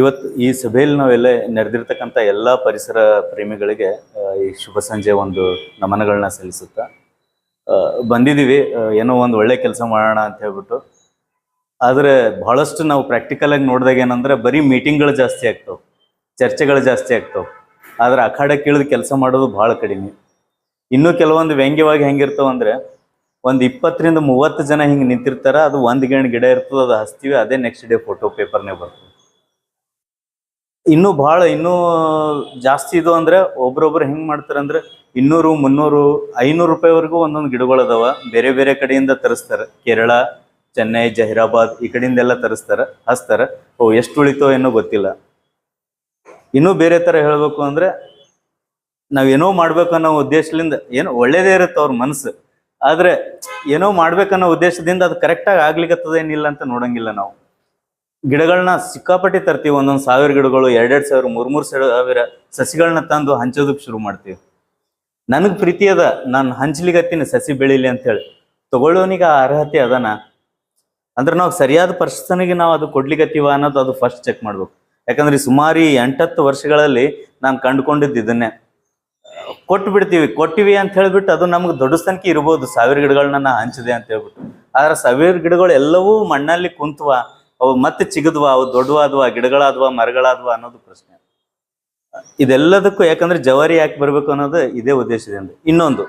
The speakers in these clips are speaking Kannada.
ಇವತ್ತು ಈ ಸಭೆಯಲ್ಲಿ ನಾವೆಲ್ಲ ನೆರೆದಿರ್ತಕ್ಕಂಥ ಎಲ್ಲ ಪರಿಸರ ಪ್ರೇಮಿಗಳಿಗೆ ಈ ಶುಭ ಸಂಜೆ ಒಂದು ನಮನಗಳನ್ನ ಸಲ್ಲಿಸುತ್ತಾ ಬಂದಿದ್ದೀವಿ. ಏನೋ ಒಂದು ಒಳ್ಳೆ ಕೆಲಸ ಮಾಡೋಣ ಅಂತ ಹೇಳ್ಬಿಟ್ಟು. ಆದರೆ ಬಹಳಷ್ಟು ನಾವು ಪ್ರಾಕ್ಟಿಕಲ್ ಆಗಿ ನೋಡಿದಾಗ ಏನಂದ್ರೆ ಬರೀ ಮೀಟಿಂಗ್ಗಳು ಜಾಸ್ತಿ ಆಗ್ತವೆ, ಚರ್ಚೆಗಳು ಜಾಸ್ತಿ ಆಗ್ತವೆ. ಆದರೆ ಅಖಾಡಕ್ಕೆ ಇಳಿದು ಕೆಲಸ ಮಾಡೋದು ಭಾಳ ಕಡಿಮೆ. ಇನ್ನೂ ಕೆಲವೊಂದು ವ್ಯಂಗ್ಯವಾಗಿ ಹೆಂಗಿರ್ತಾವ ಅಂದ್ರೆ ಒಂದು ಇಪ್ಪತ್ತರಿಂದ ಮೂವತ್ತು ಜನ ಹಿಂಗೆ ನಿಂತಿರ್ತಾರ, ಅದು ಒಂದು ಗಿಣ ಗಿಡ ಇರ್ತದೆ, ಅದು ಹಚ್ತೀವಿ, ಅದೇ ನೆಕ್ಸ್ಟ್ ಡೇ ಫೋಟೋ ಪೇಪರ್ನೇ ಬರ್ತದೆ. ಇನ್ನೂ ಭಾಳ, ಇನ್ನೂ ಜಾಸ್ತಿ ಇದು ಅಂದ್ರೆ ಒಬ್ರೊಬ್ರು ಹೆಂಗೆ ಮಾಡ್ತಾರಂದ್ರೆ ಇನ್ನೂರು, ಮುನ್ನೂರು, ಐನೂರು ರೂಪಾಯಿವರೆಗೂ ಒಂದೊಂದು ಗಿಡಗಳು ಅದಾವ, ಬೇರೆ ಬೇರೆ ಕಡೆಯಿಂದ ತರಿಸ್ತಾರೆ. ಕೇರಳ, ಚೆನ್ನೈ, ಜಹೀರಾಬಾದ್ ಈ ಕಡೆಯಿಂದ ಎಲ್ಲ ತರಿಸ್ತಾರೆ, ಹಚ್ತಾರೆ. ಓ, ಎಷ್ಟು ಉಳಿತೋ ಏನೋ ಗೊತ್ತಿಲ್ಲ. ಇನ್ನೂ ಬೇರೆ ತರ ಹೇಳಬೇಕು ಅಂದರೆ ನಾವೇನೋ ಮಾಡ್ಬೇಕು ಅನ್ನೋ ಉದ್ದೇಶದಿಂದ, ಏನೋ ಒಳ್ಳೇದೇ ಇರುತ್ತೆ ಅವ್ರ ಮನಸ್ಸು. ಆದ್ರೆ ಏನೋ ಮಾಡ್ಬೇಕನ್ನೋ ಉದ್ದೇಶದಿಂದ ಅದು ಕರೆಕ್ಟಾಗಿ ಆಗ್ಲಿಕ್ಕತ್ತದ ಏನಿಲ್ಲ ಅಂತ ನೋಡಂಗಿಲ್ಲ ನಾವು. ಗಿಡಗಳನ್ನ ಸಿಕ್ಕಾಪಟ್ಟಿ ತರ್ತೀವಿ, ಒಂದೊಂದು ಸಾವಿರ ಗಿಡಗಳು, ಎರಡೆರಡು ಸಾವಿರ ಮೂರ್ ಮೂರ್ ಸಾವಿರ ಸಸಿಗಳನ್ನ ತಂದು ಹಂಚೋದಕ್ಕೆ ಶುರು ಮಾಡ್ತೀವಿ. ನನಗೆ ಪ್ರೀತಿ ಅದ, ನಾನು ಹಂಚ್ಲಿಗತ್ತೀನಿ ಸಸಿ ಬೆಳಿಲಿ ಅಂತೇಳಿ. ತಗೊಳ್ಳೋನಿಗೆ ಆ ಅರ್ಹತೆ ಅದನ. ಅಂದ್ರೆ ನಾವು ಸರಿಯಾದ ಪರ್ಸನ್ಗೆ ನಾವು ಅದು ಕೊಡ್ಲಿಕತ್ತೀವ ಅನ್ನೋದು ಅದು ಫಸ್ಟ್ ಚೆಕ್ ಮಾಡ್ಬೇಕು. ಯಾಕಂದ್ರೆ ಸುಮಾರು ಎಂಟತ್ತು ವರ್ಷಗಳಲ್ಲಿ ನಾನು ಕಂಡುಕೊಂಡಿದ್ದು ಇದನ್ನೇ. ಕೊಟ್ಟು ಬಿಡ್ತೀವಿ ಕೊಟ್ಟಿವಿ ಅಂತ ಹೇಳ್ಬಿಟ್ಟು ಅದು ನಮ್ಗೆ ದೊಡ್ಡ ಸಂಖ್ಯೆ ಇರ್ಬೋದು. ಸಾವಿರ ಗಿಡಗಳನ್ನ ನಾ ಹಂಚಿದೆ ಅಂತ ಹೇಳ್ಬಿಟ್ಟು. ಆದ್ರೆ ಸಾವಿರ ಗಿಡಗಳು ಎಲ್ಲವೂ ಮಣ್ಣಲ್ಲಿ ಕುಂತುವ, ಅವು ಮತ್ತೆ ಚಿಗದ್ವ, ಅವು ದೊಡ್ಡವಾದ್ವ, ಗಿಡಗಳಾದ್ವ, ಮರಗಳಾದ್ವ ಅನ್ನೋದು ಪ್ರಶ್ನೆ. ಇದೆಲ್ಲದಕ್ಕೂ ಯಾಕಂದ್ರೆ ಜವಾರಿ ಯಾಕೆ ಬರ್ಬೇಕು ಅನ್ನೋದು ಇದೇ ಉದ್ದೇಶದಿಂದ ಇನ್ನೊಂದು,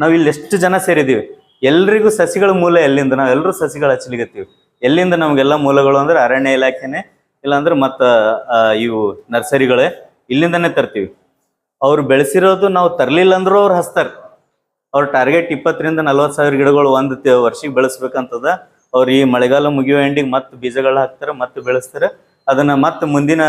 ನಾವು ಇಲ್ಲಿ ಎಷ್ಟು ಜನ ಸೇರಿದೀವಿ ಎಲ್ರಿಗೂ ಸಸಿಗಳ ಮೂಲ ಎಲ್ಲಿಂದ? ನಾವು ಎಲ್ಲರೂ ಸಸಿಗಳು ಹಚ್ಚಲಿಗತ್ತೀವಿ ಎಲ್ಲಿಂದ ನಮಗೆಲ್ಲ ಮೂಲಗಳು ಅಂದ್ರೆ ಅರಣ್ಯ ಇಲಾಖೆನೆ, ಇಲ್ಲಾಂದ್ರೆ ಮತ್ತ ಇವು ನರ್ಸರಿಗಳೇ ಇಲ್ಲಿಂದನೇ ತರ್ತೀವಿ. ಅವ್ರು ಬೆಳೆಸಿರೋದು ನಾವು ತರ್ಲಿಲ್ಲ ಅಂದ್ರೂ ಅವ್ರು ಹಸ್ತಾರೆ ಅವ್ರ ಟಾರ್ಗೆಟ್ ಇಪ್ಪತ್ತರಿಂದ ನಲ್ವತ್ತು ಸಾವಿರ ಗಿಡಗಳು ಒಂದು ವರ್ಷಕ್ಕೆ ಬೆಳೆಸ್ಬೇಕಂತದ ಅವ್ರು ಈ ಮಳೆಗಾಲ ಮುಗಿಯೋ ಎಂಡಿಗೆ ಮತ್ತೆ ಬೀಜಗಳು ಹಾಕ್ತಾರೆ, ಮತ್ತೆ ಬೆಳೆಸ್ತಾರೆ. ಅದನ್ನ ಮತ್ತೆ ಮುಂದಿನ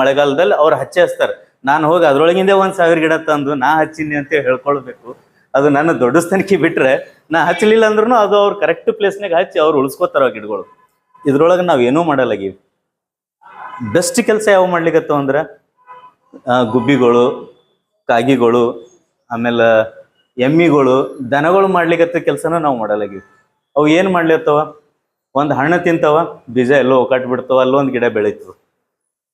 ಮಳೆಗಾಲದಲ್ಲಿ ಅವ್ರು ಹಚ್ಚಿ ಹಚ್ತಾರೆ. ನಾನು ಹೋಗಿ ಅದ್ರೊಳಗಿಂದೇ ಒಂದು ಸಾವಿರ ಗಿಡ ತಂದು ನಾ ಹಚ್ಚೀನಿ ಅಂತ ಹೇಳ್ಕೊಳ್ಬೇಕು. ಅದು ನನ್ನ ದೊಡ್ಡ ಸ್ಥಾನಕ್ಕೆ ಬಿಟ್ರೆ ನಾ ಹಚ್ಚಲಿಲ್ಲ ಅಂದ್ರೂ ಅದು ಅವ್ರು ಕರೆಕ್ಟ್ ಪ್ಲೇಸ್ನಾಗ ಹಚ್ಚಿ ಅವ್ರು ಉಳಿಸ್ಕೋತಾರ ಗಿಡಗಳು. ಇದ್ರೊಳಗೆ ನಾವು ಏನೂ ಮಾಡಲಾಗಿವಿ ಬೆಸ್ಟ್ ಕೆಲಸ ಯಾವ ಮಾಡ್ಲಿಕ್ಕೆ ಅಂದ್ರೆ ಗುಬ್ಬಿಗಳು ಕಾಗಿಗಳು, ಆಮೇಲೆ ಎಮ್ಮಿಗಳು, ದನಗಳು ಮಾಡ್ಲಿಕತ್ತ ಕೆಲಸನ ನಾವು ಮಾಡಲಾಗಿವಿ ಅವು ಏನು ಮಾಡ್ಲಿರ್ತಾವ ಒಂದು ಹಣ್ಣು ತಿಂತಾವ, ಬೀಜ ಎಲ್ಲೋ ಬಿಡ್ತವ ಬಿಡ್ತಾವ ಒಂದು ಗಿಡ ಬೆಳೀತದ.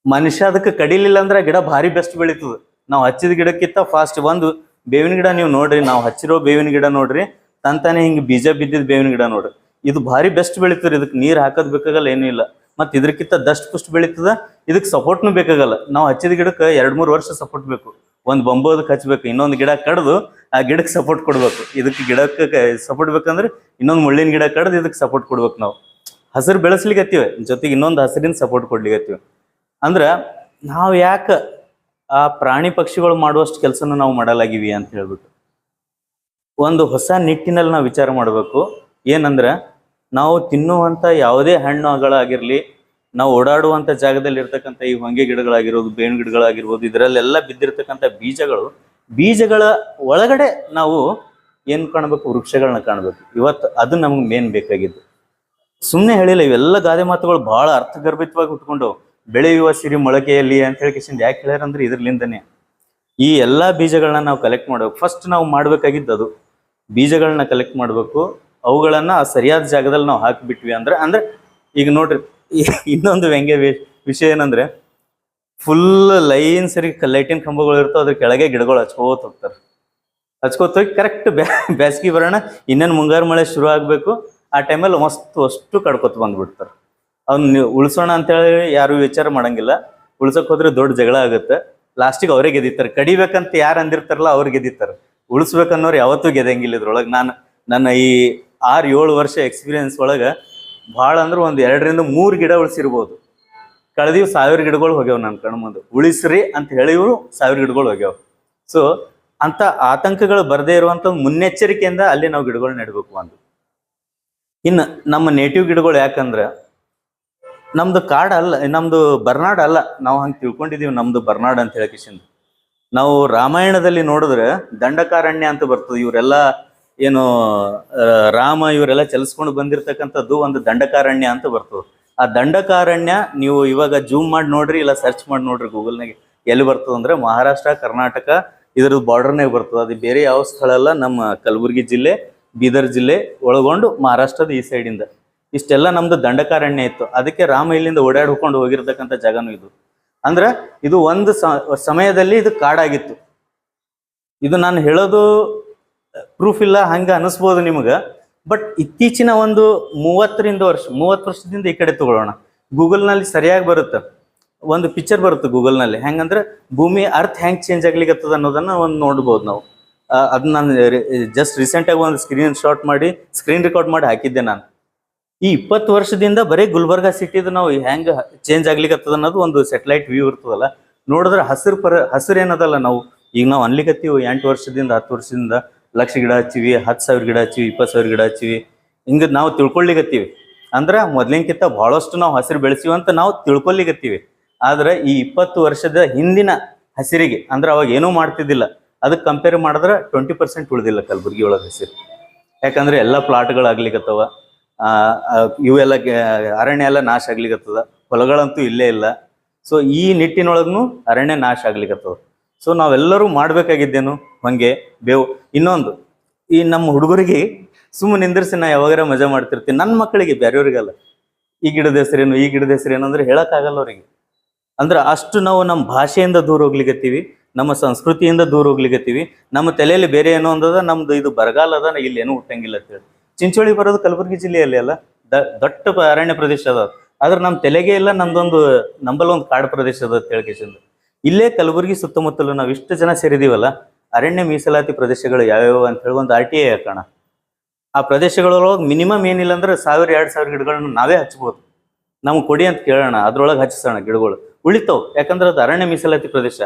ಮನುಷ್ಯ ಅದಕ್ಕೆ ಕಡಿಲಿಲ್ಲ ಅಂದ್ರೆ ಗಿಡ ಭಾರಿ ಬೆಸ್ಟ್ ಬೆಳೀತದ. ನಾವು ಹಚ್ಚಿದ ಗಿಡಕ್ಕಿಂತ ಫಾಸ್ಟ್ ಒಂದು ಬೇವಿನ ಗಿಡ ನೀವು ನೋಡ್ರಿ, ನಾವು ಹಚ್ಚಿರೋ ಬೇವಿನ ಗಿಡ ನೋಡ್ರಿ, ತಂತಾನೆ ಹಿಂಗೆ ಬೀಜ ಬಿದ್ದಿದ್ ಬೇವಿನ ಗಿಡ ನೋಡ್ರಿ. ಇದು ಭಾರಿ ಬೆಸ್ಟ್ ಬೆಳೀತದ್ರಿ ಇದಕ್ಕೆ ನೀರು ಹಾಕೋದ್ ಬೇಕಾಗಲ್ಲ, ಏನೂ ಇಲ್ಲ. ಮತ್ತೆ ಇದಕ್ಕಿಂತ ದಸ್ಟ್ ಪುಷ್ಟ್ ಬೆಳೀತದ ಇದಕ್ಕೆ ಸಪೋರ್ಟ್ನು ಬೇಕಾಗಲ್ಲ. ನಾವು ಹಚ್ಚಿದ ಗಿಡಕ್ಕೆ ಎರಡು ಮೂರು ವರ್ಷ ಸಪೋರ್ಟ್ ಬೇಕು. ಒಂದ್ ಬೊಂಬೋದಕ್ಕೆ ಹಚ್ಬೇಕು, ಇನ್ನೊಂದು ಗಿಡ ಕಡ್ದು ಆ ಗಿಡಕ್ಕೆ ಸಪೋರ್ಟ್ ಕೊಡ್ಬೇಕು. ಇದಕ್ಕೆ ಗಿಡಕ್ಕೆ ಸಪೋರ್ಟ್ ಬೇಕಂದ್ರೆ ಇನ್ನೊಂದು ಮುಳ್ಳಿನ ಗಿಡ ಕಡ್ದು ಇದಕ್ಕೆ ಸಪೋರ್ಟ್ ಕೊಡ್ಬೇಕು ನಾವು. ಹಸಿರು ಬೆಳೆಸ್ಲಿಕತ್ತೀವಿ ಜೊತೆಗೆ ಇನ್ನೊಂದು ಹಸಿರಿನ ಸಪೋರ್ಟ್ ಕೊಡ್ಲಿಕತ್ತೀವಿ ಅಂದ್ರೆ ನಾವು ಯಾಕೆ ಆ ಪ್ರಾಣಿ ಪಕ್ಷಿಗಳು ಮಾಡುವಷ್ಟು ಕೆಲಸನ ನಾವು ಮಾಡಲಾಗಿವಿ ಅಂತ ಹೇಳ್ಬಿಟ್ಟು. ಒಂದು ಹೊಸ ನಿಟ್ಟಿನಲ್ಲಿ ನಾವು ವಿಚಾರ ಮಾಡಬೇಕು. ಏನಂದ್ರೆ ನಾವು ತಿನ್ನುವಂತ ಯಾವುದೇ ಹಣ್ಣುಗಳಾಗಿರ್ಲಿ ನಾವು ಓಡಾಡುವಂತ ಜಾಗದಲ್ಲಿ ಇರ್ತಕ್ಕಂಥ ಈ ಹೊಂಗೆ ಗಿಡಗಳಾಗಿರ್ಬೋದು ಬೇವಿನ ಗಿಡಗಳಾಗಿರ್ಬೋದು, ಇದರಲ್ಲೆಲ್ಲ ಬಿದ್ದಿರ್ತಕ್ಕಂಥ ಬೀಜಗಳು, ಬೀಜಗಳ ಒಳಗಡೆ ನಾವು ಏನು ಕಾಣಬೇಕು? ವೃಕ್ಷಗಳನ್ನ ಕಾಣ್ಬೇಕು. ಇವತ್ತು ಅದು ನಮ್ಗೆ ಮೇನ್ ಬೇಕಾಗಿದ್ದು. ಸುಮ್ಮನೆ ಹೇಳಿಲ್ಲ, ಇವೆಲ್ಲ ಗಾದೆ ಮಾತುಗಳು ಬಹಳ ಅರ್ಥಗರ್ಭಿತವಾಗಿ ಉಟ್ಕೊಂಡು ಬೆಳೆಯುವ ಸಿರಿ ಮೊಳಕೆಯಲ್ಲಿ ಅಂತ ಹೇಳಿ ಕಿಶನ್ ಯಾಕೆ ಹೇಳ್ಯಾರಂದ್ರೆ ಇದ್ರಲಿಂದನೇ ಈ ಎಲ್ಲಾ ಬೀಜಗಳನ್ನ ನಾವು ಕಲೆಕ್ಟ್ ಮಾಡಬೇಕು. ಫಸ್ಟ್ ನಾವು ಮಾಡ್ಬೇಕಾಗಿದ್ದು ಅದು. ಬೀಜಗಳನ್ನ ಕಲೆಕ್ಟ್ ಮಾಡ್ಬೇಕು. ಅವುಗಳನ್ನ ಸರಿಯಾದ ಜಾಗದಲ್ಲಿ ನಾವು ಹಾಕಿಬಿಟ್ವಿ ಅಂದ್ರೆ ಅಂದ್ರೆ ಈಗ ನೋಡ್ರಿ ಇನ್ನೊಂದು ವ್ಯಂಗ್ಯ ವಿಷಯ ಏನಂದ್ರೆ ಫುಲ್ ಲೈನ್ ಸರಿ ಲೈಟಿನ ಕಂಬಗಳು ಇರ್ತಾವ, ಅದ್ರ ಕೆಳಗೆ ಗಿಡಗಳು ಹಚ್ಕೋತ ಹೋಗ್ತಾರೆ. ಹಚ್ಕೋತ ಹೋಗಿ ಕರೆಕ್ಟ್ ಬ್ಯಾಸ್ಗಿ ಬರೋಣ, ಇನ್ನೇನು ಮುಂಗಾರು ಮಳೆ ಶುರು ಆಗ್ಬೇಕು, ಆ ಟೈಮಲ್ಲಿ ಮಸ್ತ್ ಅಷ್ಟು ಕಡ್ಕೊತ ಬಂದ್ಬಿಡ್ತಾರೆ. ಅವ್ನು ಉಳಿಸೋಣ ಅಂತೇಳಿ ಯಾರು ವಿಚಾರ ಮಾಡಂಗಿಲ್ಲ. ಉಳ್ಸಕ್ ಹೋದ್ರೆ ದೊಡ್ಡ ಜಗಳ ಆಗುತ್ತೆ. ಲಾಸ್ಟಿಗೆ ಅವರೇ ಗೆದ್ದಿರ್ತಾರೆ ಕಡಿಬೇಕಂತ ಯಾರು ಅಂದಿರ್ತಾರಲ್ಲ ಅವ್ರು ಗೆದಿತಾರೆ ಉಳಿಸ್ಬೇಕನ್ನೋರು ಯಾವತ್ತೂ ಗೆದಂಗಿಲ್ಲ ಇದ್ರೊಳಗೆ. ನಾನು, ನನ್ನ ಈ ಆರು ಏಳು ವರ್ಷ ಎಕ್ಸ್ಪೀರಿಯನ್ಸ್ ಒಳಗೆ ಭಾಳ ಅಂದ್ರೆ ಒಂದು ಎರಡರಿಂದ ಮೂರು ಗಿಡ ಉಳಿಸಿರ್ಬೋದು. ಕಳೆದಿವ್ ಸಾವಿರ ಗಿಡಗಳು ಹೋಗ್ಯಾವ ನನ್ನ ಕಣ್ಣು ಮುಂದೆ. ಉಳಿಸ್ರಿ ಅಂತ ಹೇಳಿವ್ರು ಸಾವಿರ ಗಿಡಗಳು ಹೋಗ್ಯಾವ. ಸೊ ಅಂತ ಆತಂಕಗಳು ಬರದೇ ಇರುವಂತ ಮುನ್ನೆಚ್ಚರಿಕೆಯಿಂದ ಅಲ್ಲಿ ನಾವು ಗಿಡಗಳು ನೆಡಬೇಕು ಒಂದು ಇನ್ನು ನಮ್ಮ ನೇಟಿವ್ ಗಿಡಗಳು ಯಾಕಂದ್ರೆ ನಮ್ದು ಕಾಡ ಅಲ್ಲ, ನಮ್ದು ಬರ್ನಾಡ್ ಅಲ್ಲ. ನಾವು ಹಂಗೆ ತಿಳ್ಕೊಂಡಿದೀವಿ ನಮ್ದು ಬರ್ನಾಡ್ ಅಂತ ಹೇಳಕಿಸಿಂದ ನಾವು ರಾಮಾಯಣದಲ್ಲಿ ನೋಡಿದ್ರೆ ದಂಡಕಾರಣ್ಯ ಅಂತ ಬರ್ತದೆ. ಇವರೆಲ್ಲ ಏನು ರಾಮ ಇವರೆಲ್ಲ ಚಲಿಸ್ಕೊಂಡು ಬಂದಿರತಕ್ಕಂಥದ್ದು ಒಂದು ದಂಡಕಾರಣ್ಯ ಅಂತ ಬರ್ತದೆ. ಆ ದಂಡಕಾರಣ್ಯ ನೀವು ಇವಾಗ ಜೂಮ್ ಮಾಡಿ ನೋಡ್ರಿ, ಇಲ್ಲ ಸರ್ಚ್ ಮಾಡಿ ನೋಡ್ರಿ ಗೂಗಲ್ನಾಗೆ ಎಲ್ಲಿ ಬರ್ತದೆ ಅಂದ್ರೆ ಮಹಾರಾಷ್ಟ್ರ, ಕರ್ನಾಟಕ, ಇದ್ರದ್ದು ಬಾರ್ಡರ್ನಾಗ ಬರ್ತದೆ. ಅದು ಬೇರೆ ಯಾವ ಸ್ಥಳ ಅಲ್ಲ, ನಮ್ಮ ಕಲಬುರಗಿ ಜಿಲ್ಲೆ, ಬೀದರ್ ಜಿಲ್ಲೆ ಒಳಗೊಂಡು ಮಹಾರಾಷ್ಟ್ರದ ಈ ಸೈಡಿಂದ ಇಷ್ಟೆಲ್ಲ ನಮ್ದು ದಂಡಕಾರಣ್ಯ ಇತ್ತು. ಅದಕ್ಕೆ ರಾಮ ಇಲ್ಲಿಂದ ಓಡಾಡಿ ಹೋಗಿರ್ತಕ್ಕಂಥ ಜಾಗನೂ ಇದು. ಅಂದ್ರೆ ಇದು ಒಂದು ಸಮಯದಲ್ಲಿ ಇದು ಕಾಡಾಗಿತ್ತು. ಇದು ನಾನು ಹೇಳೋದು ಪ್ರೂಫ್ ಇಲ್ಲ, ಹಂಗ ಅನಿಸ್ಬೋದು ನಿಮಗೆ. ಬಟ್ ಇತ್ತೀಚಿನ ಒಂದು ಮೂವತ್ತರಿಂದ ವರ್ಷ, ಮೂವತ್ತು ವರ್ಷದಿಂದ ಈ ಕಡೆ ತಗೊಳ್ಳೋಣ. ಗೂಗಲ್ನಲ್ಲಿ ಸರಿಯಾಗಿ ಬರುತ್ತೆ. ಒಂದು ಪಿಕ್ಚರ್ ಬರುತ್ತೆ ಗೂಗಲ್ನಲ್ಲಿ. ಹೆಂಗಂದ್ರೆ ಭೂಮಿ ಅರ್ಥ ಹೆಂಗೆ ಚೇಂಜ್ ಆಗ್ಲಿಕ್ಕತ್ತದ ಅನ್ನೋದನ್ನ ಒಂದು ನೋಡ್ಬೋದು ನಾವು. ಅದನ್ನ ನಾನು ಜಸ್ಟ್ ರೀಸೆಂಟಾಗಿ ಒಂದು ಸ್ಕ್ರೀನ್ ಶಾಟ್ ಮಾಡಿ ಸ್ಕ್ರೀನ್ ರೆಕಾರ್ಡ್ ಮಾಡಿ ಹಾಕಿದ್ದೆ ನಾನು. ಈ ಇಪ್ಪತ್ತು ವರ್ಷದಿಂದ ಬರೀ ಗುಲ್ಬರ್ಗಾ ಸಿಟಿದು ನಾವು ಹೆಂಗೆ ಚೇಂಜ್ ಆಗ್ಲಿಕ್ಕತ್ತದ ಅನ್ನೋದು ಒಂದು ಸೆಟಲೈಟ್ ವ್ಯೂ ಇರ್ತದಲ್ಲ. ನೋಡಿದ್ರೆ ಹಸಿರು ಪರ, ಹಸಿರು ಏನದಲ್ಲ ನಾವು. ಈಗ ನಾವು ಅನ್ಲಿಕತ್ತೀವಿ ಎಂಟು ವರ್ಷದಿಂದ, ಹತ್ತು ವರ್ಷದಿಂದ. ಲಕ್ಷ ಗಿಡ ಹಚ್ಚಿವಿ ಹತ್ತು ಸಾವಿರ ಗಿಡ ಹಚ್ಚಿವಿ ಇಪ್ಪತ್ತು ಸಾವಿರ ಗಿಡ ಹಚ್ಚಿವಿ. ಹಿಂಗೆ ನಾವು ತಿಳ್ಕೊಳ್ಲಿಕತ್ತೀವಿ. ಅಂದ್ರೆ ಮೊದ್ಲಿನ್ಕಿಂತ ಬಹಳಷ್ಟು ನಾವು ಹಸಿರು ಬೆಳೆಸಿವಿ ಅಂತ ನಾವು ತಿಳ್ಕೊಲಿಕತ್ತೀವಿ ಆದ್ರೆ ಈ ಇಪ್ಪತ್ತು ವರ್ಷದ ಹಿಂದಿನ ಹಸಿರಿಗೆ ಅಂದ್ರೆ ಅವಾಗ ಏನೂ ಮಾಡ್ತಿದ್ದಿಲ್ಲ. ಅದಕ್ಕೆ ಕಂಪೇರ್ ಮಾಡಿದ್ರೆ ಟ್ವೆಂಟಿ ಪರ್ಸೆಂಟ್ ಉಳಿದಿಲ್ಲ ಕಲಬುರ್ಗಿ ಒಳಗೆ ಹಸಿರು. ಯಾಕಂದ್ರೆ ಎಲ್ಲ ಆ, ಇವೆಲ್ಲ ಅರಣ್ಯ ಎಲ್ಲ ನಾಶ ಆಗ್ಲಿಕ್ಕತ್ತದ ಹೊಲಗಳಂತೂ ಇಲ್ಲೇ ಇಲ್ಲ. ಸೊ ಈ ನಿಟ್ಟಿನೊಳಗೂ ಅರಣ್ಯ ನಾಶ ಆಗ್ಲಿಕತ್ತವ ಸೊ ನಾವೆಲ್ಲರೂ ಮಾಡ್ಬೇಕಾಗಿದ್ದೇನು? ಹಂಗೆ, ಬೇವು. ಇನ್ನೊಂದು, ಈ ನಮ್ಮ ಹುಡುಗರಿಗೆ ಸುಮ್ಮನೆ ನಿಂದಿರ್ಸಿ ನಾ ಯಾವಾಗಾರ ಮಜಾ ಮಾಡ್ತಿರ್ತೀನಿ. ನನ್ನ ಮಕ್ಕಳಿಗೆ, ಬೇರೆಯವ್ರಿಗಲ್ಲ. ಈ ಗಿಡದ ಹೆಸರೇನು, ಈ ಗಿಡದ ಹೆಸರೇನು ಅಂದ್ರೆ ಹೇಳಕ್ಕಾಗಲ್ಲ ಅವ್ರಿಗೆ. ಅಂದ್ರೆ ಅಷ್ಟು ನಾವು ನಮ್ಮ ಭಾಷೆಯಿಂದ ದೂರ ಹೋಗ್ಲಿಕತ್ತೀವಿ, ನಮ್ಮ ಸಂಸ್ಕೃತಿಯಿಂದ ದೂರ ಹೋಗ್ಲಿಕತ್ತೀವಿ. ನಮ್ಮ ತಲೆಯಲ್ಲಿ ಬೇರೆ ಏನೋ ಅಂದದ ನಮ್ದು ಇದು ಬರಗಾಲ ಅದ, ನಾ ಇಲ್ಲಿ ಏನೂ ಹುಟ್ಟಂಗಿಲ್ಲ ಅಂತ ಹೇಳಿ. ಚಿಂಚೋಳಿ ಬರೋದು ಕಲಬುರಗಿ ಜಿಲ್ಲೆಯಲ್ಲಿ ಅಲ್ಲ ದೊಡ್ಡ ಅರಣ್ಯ ಪ್ರದೇಶ ಅದ ಆದ್ರೆ ನಮ್ಮ ತಲೆಗೆ ಇಲ್ಲ ನಮ್ದೊಂದು ನಂಬಲ್ ಒಂದು ಕಾಡು ಪ್ರದೇಶ ಅದ ಅಂತ ಹೇಳ್ಕೇಶಿಂದ ಇಲ್ಲೇ ಕಲಬುರಗಿ ಸುತ್ತಮುತ್ತಲು ನಾವು ಇಷ್ಟು ಜನ ಸೇರಿದೀವಲ್ಲ, ಅರಣ್ಯ ಮೀಸಲಾತಿ ಪ್ರದೇಶಗಳು ಯಾವ್ಯಾವ ಅಂತ ಹೇಳಿ ಒಂದು ಆರ್ ಟಿ ಐ ಹಾಕೋಣ. ಆ ಪ್ರದೇಶಗಳೊಳಗೆ ಮಿನಿಮಮ್ ಏನಿಲ್ಲ ಅಂದ್ರೆ ಸಾವಿರ, ಎರಡು ಸಾವಿರ ಗಿಡಗಳನ್ನ ನಾವೇ ಹಚ್ಬೋದು. ನಮ್ಗೆ ಕೊಡಿ ಅಂತ ಕೇಳೋಣ, ಅದ್ರೊಳಗೆ ಹಚ್ಚಿಸೋಣ ಗಿಡಗಳು. ಉಳಿತಾವ್, ಯಾಕಂದ್ರೆ ಅದು ಅರಣ್ಯ ಮೀಸಲಾತಿ ಪ್ರದೇಶ.